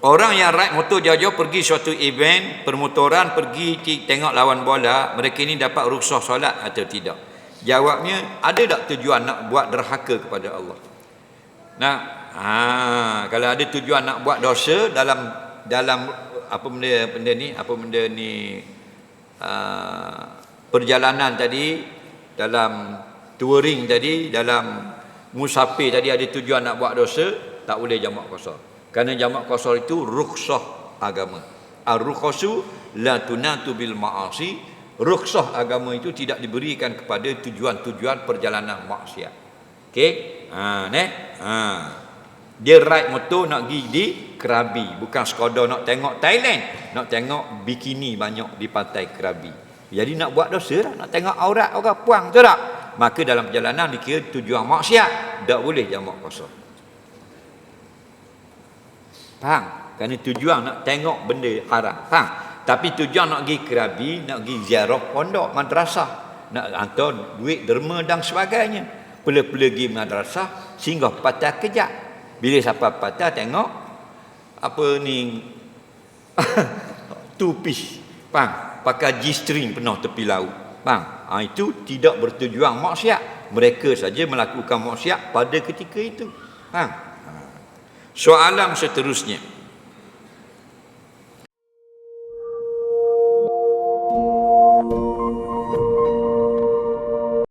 Orang yang ride motor jauh-jauh pergi suatu event permotoran pergi tengok lawan bola, mereka ini dapat rukhsah solat atau tidak? Jawabnya, ada tak tujuan nak buat derhaka kepada Allah? Nah, ha, kalau ada tujuan nak buat dosa dalam dalam apa benda benda ni, apa benda ni uh, perjalanan tadi dalam touring tadi dalam musafir tadi ada tujuan nak buat dosa, tak boleh jamak qasar. Kerana jamak qasar itu rukhsah agama. Ar-rukhasu la tunatu bil ma'asi. Rukhsah agama itu tidak diberikan kepada tujuan-tujuan perjalanan maksiat. Okey? Ha, ne? Ha. Dia ride motor nak pergi di Krabi, bukan sekadar nak tengok Thailand, nak tengok bikini banyak di pantai Krabi. Jadi nak buat dosa lah, nak tengok aurat orang puang tu tak? Maka dalam perjalanan dikira tujuan maksiat, tak boleh jamak kosong. Faham? Kerana tujuan nak tengok benda haram. Faham? Tapi tujuan nak pergi Krabi, nak pergi ziarah pondok, madrasah, nak hantar duit derma dan sebagainya. Pula-pula pergi madrasah, singgah patah kejap. Bila siapa patah tengok apa ni piece. Faham? Pakai G-string penuh tepi laut. Faham? Ha, itu tidak bertujuan maksiat. Mereka saja melakukan maksiat pada ketika itu. Faham? Soalan seterusnya.